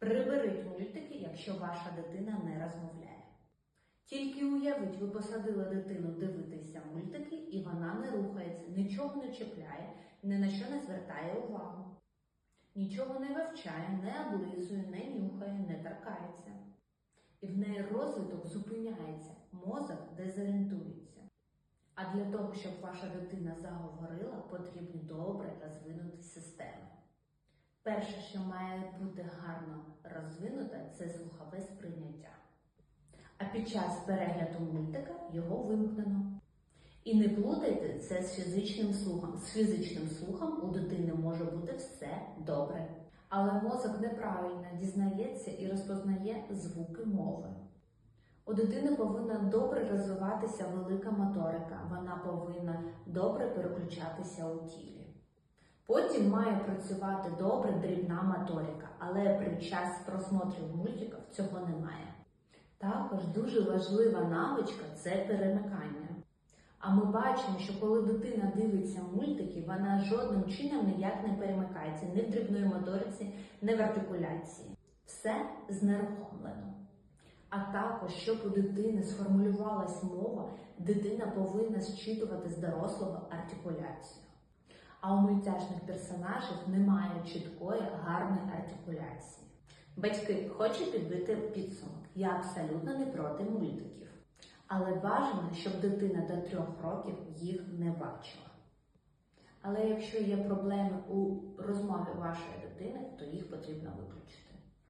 Приберіть мультики, якщо ваша дитина не розмовляє. Тільки уявіть, ви посадили дитину дивитися мультики, і вона не рухається, нічого не чіпляє, ні на що не звертає увагу. Нічого не вивчає, не облизує, не нюхає, не торкається. І в неї розвиток зупиняється, мозок дезорієнтується. А для того, щоб ваша дитина заговорила, потрібні добре системи. Перше, що має бути гарно розвинуте, це слухове сприйняття. А під час перегляду мультика його вимкнено. І не плутайте це з фізичним слухом. З фізичним слухом у дитини може бути все добре. Але мозок неправильно дізнається і розпознає звуки мови. У дитини повинна добре розвиватися велика моторика, вона повинна добре переключатися у тілі. Потім має працювати добре дрібна моторика, але при час просмотрів мультиків цього немає. Також дуже важлива навичка це перемикання. А ми бачимо, що коли дитина дивиться мультики, вона жодним чином ніяк не перемикається ні в дрібної моториці, ні в артикуляції. Все знерухомлено. А також, щоб у дитини сформулювалась мова, дитина повинна зчитувати з дорослого артикуляцію. А у мультяшних персонажів немає чіткої гарної артикуляції. Батьки, хочу підбити підсумок. Я абсолютно не проти мультиків. Але бажано, щоб дитина до трьох років їх не бачила. Але якщо є проблеми у розмові вашої дитини, то їх потрібно виключити.